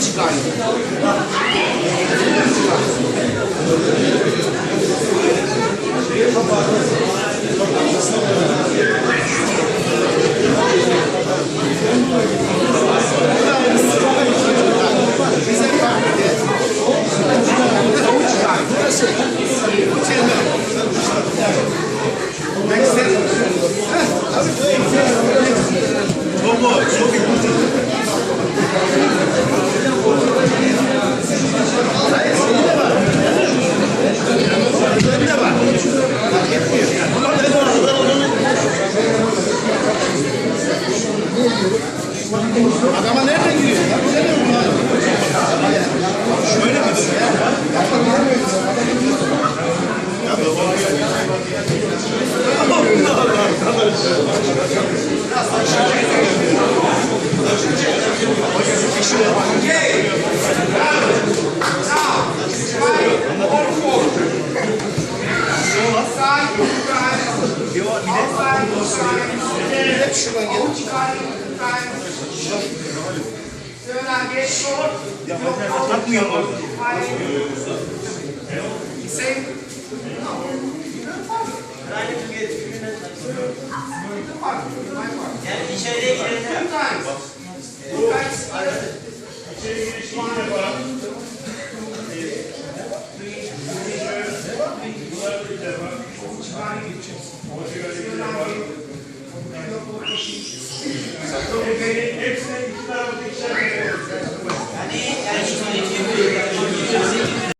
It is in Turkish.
Çıkar. Çıkar. Adama nereden giriyor? Lan bu Hep şuradan gelir. Atmıyor orada. Yani içeriye girelim. Yani yani içeriye